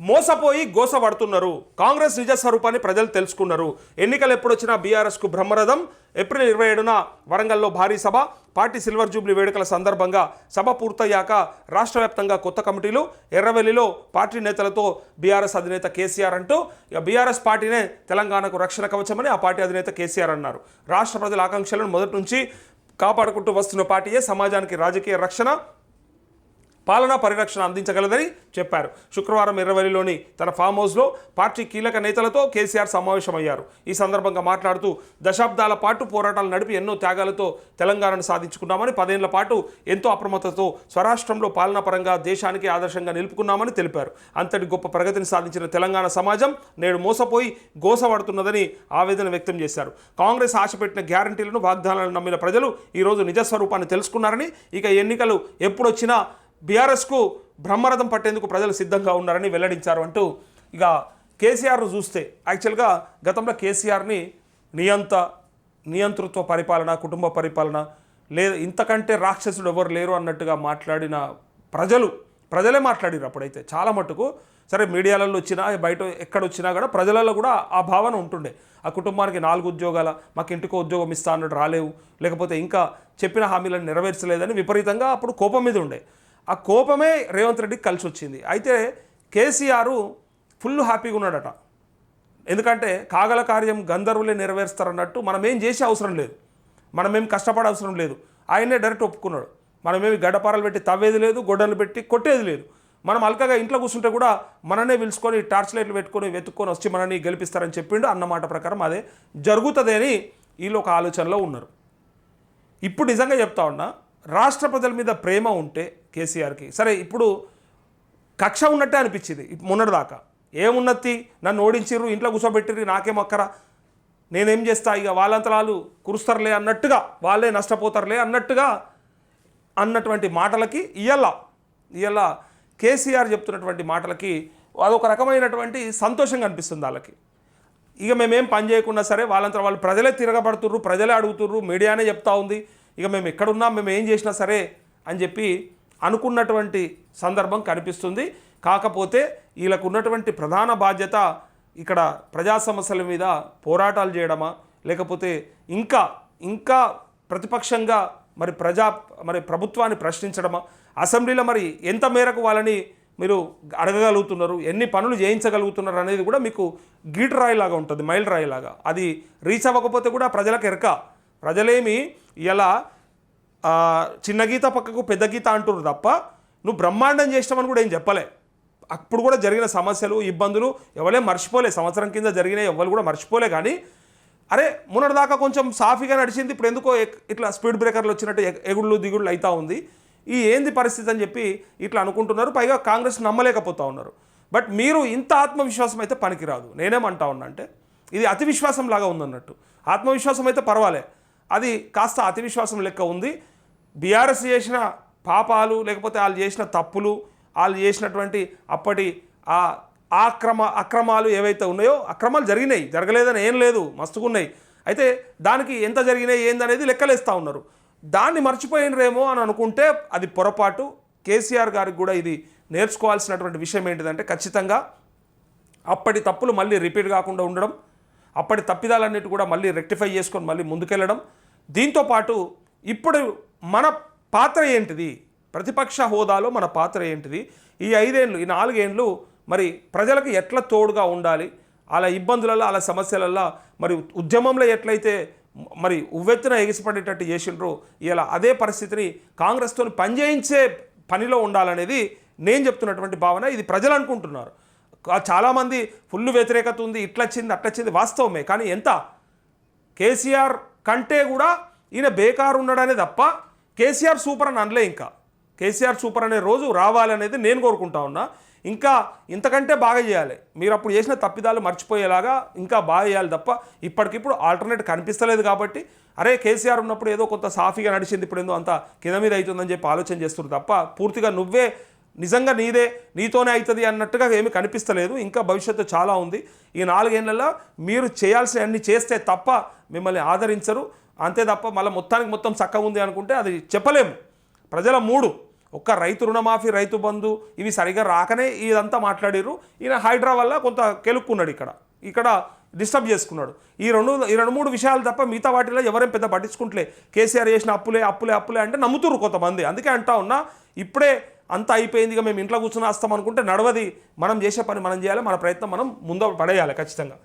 మోసపోయి గోసపడుతున్నారు. కాంగ్రెస్ నిజ స్వరూపాన్ని ప్రజలు తెలుసుకున్నారు. ఎన్నికలు ఎప్పుడొచ్చినా బీఆర్ఎస్కు బ్రహ్మరథం. ఏప్రిల్ ఇరవై ఏడున వరంగల్లో భారీ సభ. పార్టీ సిల్వర్ జూబ్లీ వేడుకల సందర్భంగా సభ పూర్తయ్యాక రాష్ట్ర వ్యాప్తంగా కొత్త కమిటీలు ఎర్రవెల్లిలో పార్టీ నేతలతో బీఆర్ఎస్ అధినేత కేసీఆర్ అంటూ ఇక బీఆర్ఎస్ పార్టీనే తెలంగాణకు రక్షణ కవచమని ఆ పార్టీ అధినేత కేసీఆర్ అన్నారు. రాష్ట్ర ప్రజల ఆకాంక్షలను మొదటి నుంచి కాపాడుకుంటూ వస్తున్న పార్టీయే సమాజానికి రాజకీయ రక్షణ. పాలనా పరిరక్షణ అందించగలదని చెప్పారు. శుక్రవారం ఎర్రవల్లిలోని తన ఫామ్ హౌస్లో పార్టీ కీలక నేతలతో కేసీఆర్ సమావేశమయ్యారు. ఈ సందర్భంగా మాట్లాడుతూ దశాబ్దాల పాటు పోరాటాలు నడిపి ఎన్నో త్యాగాలతో తెలంగాణను సాధించుకున్నామని పదేళ్ళ పాటు ఎంతో అప్రమత్తతో స్వరాష్ట్రంలో పాలనాపరంగా దేశానికి ఆదర్శంగా నిలుపుకున్నామని తెలిపారు. అంతటి గొప్ప ప్రగతిని సాధించిన తెలంగాణ సమాజం నేడు మోసపోయి గోసపడుతున్నదని ఆవేదన వ్యక్తం చేశారు. కాంగ్రెస్ ఆశపెట్టిన గ్యారంటీలను వాగ్దానాలను నమ్మిన ప్రజలు ఈరోజు నిజస్వరూపాన్ని తెలుసుకున్నారని ఇక ఎన్నికలు ఎప్పుడొచ్చినా బీఆర్ఎస్కు బ్రహ్మరథం పట్టేందుకు ప్రజలు సిద్ధంగా ఉన్నారని వెల్లడించారు అంటూ ఇక కేసీఆర్ను చూస్తే యాక్చువల్గా గతంలో కేసీఆర్ని నియంత నియంతృత్వ పరిపాలన కుటుంబ పరిపాలన లేదు ఇంతకంటే రాక్షసుడు ఎవరు లేరు అన్నట్టుగా మాట్లాడిన ప్రజలు ప్రజలే మాట్లాడారు అప్పుడైతే. చాలా మటుకు సరే మీడియాలలో వచ్చినా బయట ఎక్కడ వచ్చినా కూడా ప్రజలలో కూడా ఆ భావన ఉంటుండే. ఆ కుటుంబానికి నాలుగు ఉద్యోగాల మాకు ఇంటికో ఉద్యోగం ఇస్తా అన్నట్టు రాలేవు. లేకపోతే ఇంకా చెప్పిన హామీలను నెరవేర్చలేదని విపరీతంగా అప్పుడు కోపం మీద ఉండే. ఆ కోపమే రేవంత్ రెడ్డికి కలిసి వచ్చింది అయితే కేసీఆర్ ఫుల్ హ్యాపీగా ఉన్నాడట. ఎందుకంటే కాగల కార్యం గంధర్వులే నెరవేరుస్తారన్నట్టు మనం ఏం చేసే అవసరం లేదు. మనమేం కష్టపడే అవసరం లేదు. ఆయనే డైరెక్ట్ ఒప్పుకున్నాడు. మనమేమి గడ్డపారలు పెట్టి తవ్వేది లేదు గొడ్డలు పెట్టి కొట్టేది లేదు. మనం అల్కగా ఇంట్లో కూర్చుంటే కూడా మననే పిలుచుకొని టార్చ్ లైట్లు పెట్టుకొని వెతుక్కొని వచ్చి మనని గెలిపిస్తారని చెప్పిండు అన్నమాట ప్రకారం అదే జరుగుతుంది అని వీళ్ళు ఒక ఆలోచనలో ఉన్నారు. ఇప్పుడు నిజంగా చెప్తా ఉన్నా రాష్ట్ర ప్రజల మీద ప్రేమ ఉంటే కేసీఆర్కి. సరే ఇప్పుడు కక్ష ఉన్నట్టే అనిపించింది. మొన్నటిదాకా. ఏమున్నతి నన్ను ఓడించిర్రు ఇంట్లో కూర్చోబెట్టిర్రు నాకేం అక్కరా? నేనేం చేస్తా? ఇక వాళ్ళంతరాలు కురుస్తారులే అన్నట్టుగా వాళ్ళే నష్టపోతారులే అన్నట్టుగా అన్నటువంటి మాటలకి ఇయ్యాల ఇయ్యాల కేసీఆర్ చెప్తున్నటువంటి మాటలకి అదొక రకమైనటువంటి సంతోషంగా అనిపిస్తుంది వాళ్ళకి. ఇక మేమేం పని చేయకుండా సరే వాళ్ళంతా వాళ్ళు ప్రజలే తిరగబడుతుర్రు ప్రజలే అడుగుతుర్రు మీడియానే చెప్తా ఉంది. ఇక మేము ఎక్కడున్నా మేము ఏం చేసినా సరే అని చెప్పి అనుకున్నటువంటి సందర్భం కనిపిస్తుంది. కాకపోతే వీళ్ళకు ఉన్నటువంటి ప్రధాన బాధ్యత ఇక్కడ ప్రజా సమస్యల మీద పోరాటాలు చేయడమా? లేకపోతే ఇంకా ఇంకా ప్రతిపక్షంగా మరి ప్రజా మరి ప్రభుత్వాన్ని ప్రశ్నించడమా? అసెంబ్లీలో మరి ఎంత మేరకు వాళ్ళని మీరు అడగగలుగుతున్నారు? ఎన్ని పనులు చేయించగలుగుతున్నారు అనేది కూడా మీకు గీటు రాయిలాగా ఉంటుంది మైల్ రాయిలాగా అది రీచ్ అవ్వకపోతే కూడా ప్రజలకు ఎరక. ప్రజలేమి ఇలా చిన్న గీత పక్కకు పెద్ద గీత అంటున్నారు తప్ప నువ్వు బ్రహ్మాండం చేసినామని కూడా ఏం చెప్పలే. అప్పుడు కూడా జరిగిన సమస్యలు ఇబ్బందులు ఎవరే మర్చిపోలే. సంవత్సరం కింద జరిగిన ఎవరు కూడా మర్చిపోలే కానీ అరే మొన్నటిదాకా కొంచెం సాఫీగా నడిచింది ఇప్పుడు ఎందుకో ఎక్- ఇట్లా స్పీడ్ బ్రేకర్లు వచ్చినట్టు ఎగ్- ఎగుళ్ళు దిగుళ్ళు అవుతా ఉంది. ఈ ఏంది పరిస్థితి అని చెప్పి ఇట్లా అనుకుంటున్నారు. పైగా కాంగ్రెస్ నమ్మలేకపోతూ ఉన్నారు. బట్ మీరు ఇంత ఆత్మవిశ్వాసం అయితే పనికిరాదు. నేనేమంటా ఉన్నా అంటే ఇది అతి విశ్వాసం లాగా ఉందన్నట్టు. ఆత్మవిశ్వాసం అయితే పర్వాలే. అది కాస్త అతి విశ్వాసం లెక్క ఉంది. బీఆర్ఎస్ చేసిన పాపాలు లేకపోతే వాళ్ళు చేసిన తప్పులు వాళ్ళు చేసినటువంటి అప్పటి ఆ ఆక్రమ అక్రమాలు ఏవైతే ఉన్నాయో అక్రమాలు జరిగినాయి. జరగలేదని ఏం లేదు. మస్తుకున్నాయి అయితే దానికి ఎంత జరిగినాయి ఏందనేది లెక్కలేస్తూ ఉన్నారు. దాన్ని మర్చిపోయినరేమో అని అనుకుంటే అది పొరపాటు. కేసీఆర్ గారికి కూడా ఇది నేర్చుకోవాల్సినటువంటి విషయం ఏంటిదంటే ఖచ్చితంగా అప్పటి తప్పులు మళ్ళీ రిపీట్ కాకుండా ఉండడం అప్పటి తప్పిదాలన్నిటి కూడా మళ్ళీ రెక్టిఫై చేసుకొని మళ్ళీ ముందుకెళ్ళడం. దీంతోపాటు ఇప్పుడు మన పాత్ర ఏంటిది? ప్రతిపక్ష హోదాలో మన పాత్ర ఏంటిది? ఈ ఐదేళ్ళు ఈ నాలుగేండ్లు మరి ప్రజలకు ఎట్లా తోడుగా ఉండాలి? అలా ఇబ్బందులలో అలా సమస్యలలో మరి ఉద్యమంలో ఎట్లయితే మరి ఉవ్వెత్తున ఎగిసిపడేటట్టు చేసిండ్రు ఇలా అదే పరిస్థితిని కాంగ్రెస్తో పనిచేయించే పనిలో ఉండాలనేది నేను చెప్తున్నటువంటి భావన ఇది ప్రజలు అనుకుంటున్నారు. చాలామంది ఫుల్ వ్యతిరేకత ఉంది ఇట్లొచ్చింది అట్లొచ్చింది వాస్తవమే. కానీ ఎంత? కేసీఆర్ కంటే కూడా ఈయన బేకారు ఉన్నాడనే తప్ప కేసీఆర్ సూపర్ అని అనలే ఇంకా. కేసీఆర్ సూపర్ అనే రోజు రావాలనేది నేను కోరుకుంటా ఉన్నా. ఇంకా ఇంతకంటే బాగా చేయాలి. మీరు అప్పుడు చేసిన తప్పిదాలు మర్చిపోయేలాగా ఇంకా బాగా చేయాలి తప్ప ఇప్పటికిప్పుడు ఆల్టర్నేట్ కనిపిస్తలేదు కాబట్టి అరే కేసీఆర్ ఉన్నప్పుడు ఏదో కొంత సాఫీగా నడిచింది ఇప్పుడు ఏందో అంత కింద మీద అవుతుందని చెప్పి ఆలోచన చేస్తున్నారు తప్ప పూర్తిగా నువ్వే నిజంగా నీదే నీతోనే అవుతుంది అన్నట్టుగా ఏమీ కనిపిస్తలేదు. ఇంకా భవిష్యత్తు చాలా ఉంది. ఈ నాలుగేళ్ళలో మీరు చేయాల్సిన అన్ని చేస్తే తప్ప మిమ్మల్ని ఆదరించరు. అంతే తప్ప మళ్ళీ మొత్తానికి మొత్తం చక్కగా ఉంది అనుకుంటే అది చెప్పలేము. ప్రజల మూడు ఒక్క రైతు రుణమాఫీ రైతు బంధు ఇవి సరిగా రాకనే ఇదంతా మాట్లాడిర్రు. ఈయన హైడ్రా వల్ల కొంత కెలుక్కున్నాడు ఇక్కడ. ఇక్కడ డిస్టర్బ్ చేసుకున్నాడు. ఈ రెండు ఈ రెండు మూడు విషయాలు తప్ప మిగతా వాటిలో ఎవరేం పెద్ద పట్టించుకుంటలే. కేసీఆర్ చేసిన అప్పులే అప్పులే అప్పులే అంటే నమ్ముతుర్రు కొంతమంది. అందుకే అంటా ఉన్నా ఇప్పుడే అంతా అయిపోయింది ఇక మేము ఇంట్లో కూర్చుని వస్తాం అనుకుంటే నడవది. మనం చేసే పని మనం చేయాలి మన ప్రయత్నం మనం ముందు పడేయాలి ఖచ్చితంగా.